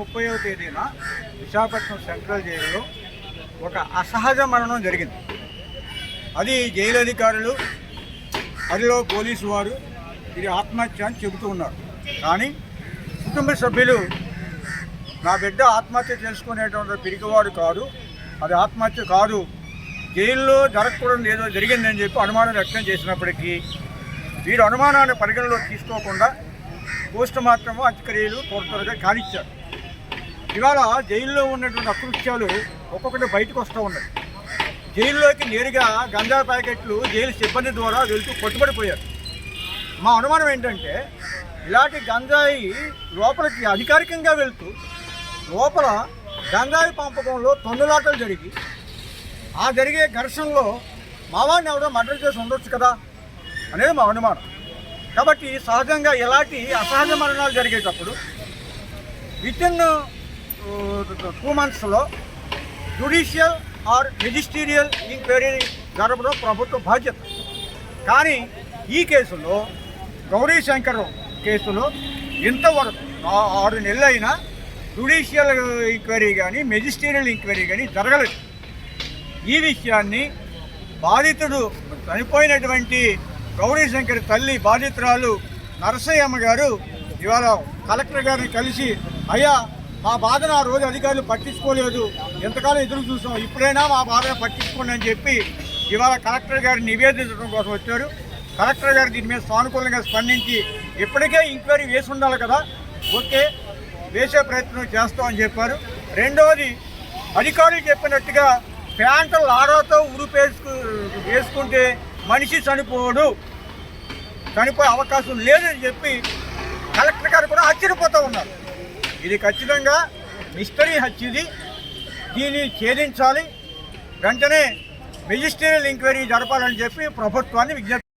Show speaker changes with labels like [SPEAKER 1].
[SPEAKER 1] ముప్పైవ తేదీన విశాఖపట్నం సెంట్రల్ జైలులో ఒక అసహజ మరణం జరిగింది. అది జైలు అధికారులు అదిలో పోలీసు వారు ఇది ఆత్మహత్య అని చెబుతూ ఉన్నారు. కానీ కుటుంబ సభ్యులు నా బిడ్డ ఆత్మహత్య చేసుకునేటువంటి పిరికివాడు కాదు అది ఆత్మహత్య కాదు జైల్లో జరగకూడదు ఏదో జరిగిందని చెప్పి అనుమానం వ్యక్తం చేసినప్పటికీ వీరు అనుమానాన్ని పరిగణలోకి తీసుకోకుండా పోస్ట్ మార్టం అంత్యక్రియలు త్వర త్వరగా కానిచ్చారు. ఇవాళ జైల్లో ఉన్నటువంటి అకృత్యాలు ఒక్కొక్కటి బయటకు వస్తూ ఉన్నాయి. జైల్లోకి నేరుగా గంజా ప్యాకెట్లు జైలు సిబ్బంది ద్వారా వెళ్తూ పట్టుబడిపోయారు మా అనుమానం ఏంటంటే ఇలాంటి గంజాయి లోపలికి అధికారికంగా వెళ్తూ లోపల గంజాయి పంపకంలో తొందలాటలు జరిగి ఆ జరిగే ఘర్షణలో మావాడిని ఎవడో మర్డర్ చేసి ఉండొచ్చు కదా అనేది మా అనుమానం. కాబట్టి సహజంగా ఎలాంటి అసహజ మరణాలు జరిగేటప్పుడు విత్ ఇన్ టూ మంత్స్లో జుడిషియల్ ఆర్ మెజిస్టీరియల్ ఎంక్వైరీ జరపడం ప్రభుత్వ బాధ్యత. కానీ ఈ కేసులో గౌరీ శంకర్ కేసులో ఇంతవరకు ఆరు నెలలైనా జుడిషియల్ ఎంక్వైరీ కానీ మెజిస్టీరియల్ ఎంక్వైరీ కానీ జరగలేదు. ఈ విషయాన్ని బాధితుడు చనిపోయినటువంటి గౌరీ శంకర్ తల్లి బాధితురాలు నరసయ్యమ్మ గారు ఇవాళ కలెక్టర్ గారిని కలిసి అయ్యా మా బాధను ఆ రోజు అధికారులు పట్టించుకోలేదు. ఎంతకాలం ఎదురు చూసాం. ఇప్పుడైనా మా బాధను పట్టించుకోండి అని చెప్పి ఇవాళ కలెక్టర్ గారిని నివేదించడం కోసం వచ్చారు. కలెక్టర్ గారు దీని మీద సానుకూలంగా స్పందించి ఇప్పటికే ఎంక్వైరీ వేసి ఉండాలి కదా. ఓకే వేసే ప్రయత్నం చేస్తామని చెప్పారు. రెండవది అధికారులు చెప్పినట్టుగా ప్యాంటు లాడాతో ఉరిపేసుకు వేసుకుంటే మనిషి చనిపోడు. చనిపోయే అవకాశం లేదని చెప్పి కలెక్టర్ గారు కూడా ఆశ్చర్యపోతూ ఉన్నారు. ఇది ఖచ్చితంగా మిస్టరీ హత్య ఇది దీన్ని ఛేదించాలి. వెంటనే మెజిస్ట్రియల్ ఎంక్వైరీ జరపాలని చెప్పి ప్రభుత్వాన్ని విజ్ఞప్తి